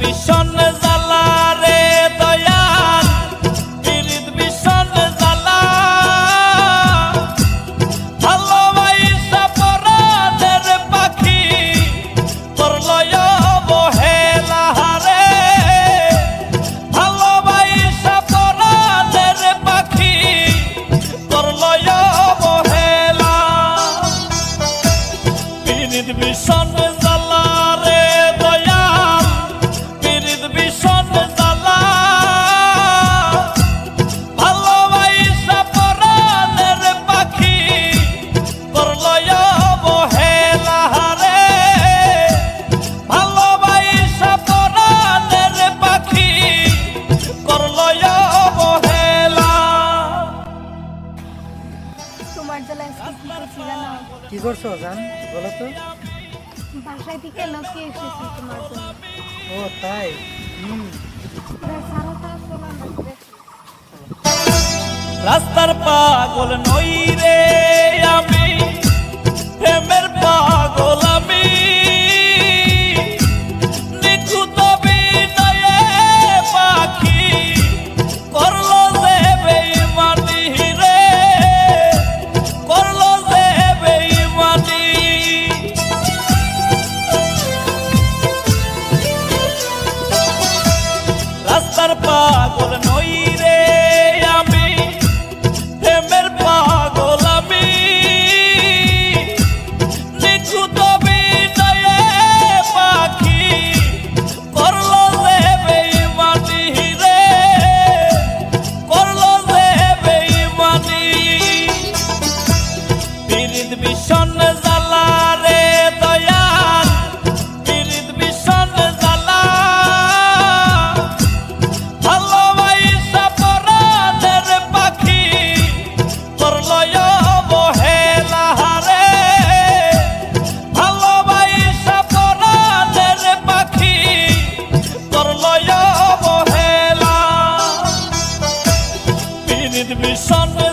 ভীষণ জ্বালা রে দয়াল। পীড়িত ভীষণ জ্বালা। ভালোবাসা পরাণের পাখি করলয় অবহেলা রে ভালোবাসা পরাণের পাখি করলয় অবহেলা পীড়িত ভীষণ তোমার জন্য কি করছি জানো? কি করছ জান বলো তো। বাসায় থেকে লোকে এসেছে তোমার জন্য। ও তাই? হুম। রাস্তার পাগল নই রে আমি। রাস্তার পাগল নই রে আমি। প্রেমের পাগল আমি। নিখুঁত বিনয়ে পাখি করল যে বেইমানি রে। করল যে বেইমানি ভীষণ পীড়িত ভীষণ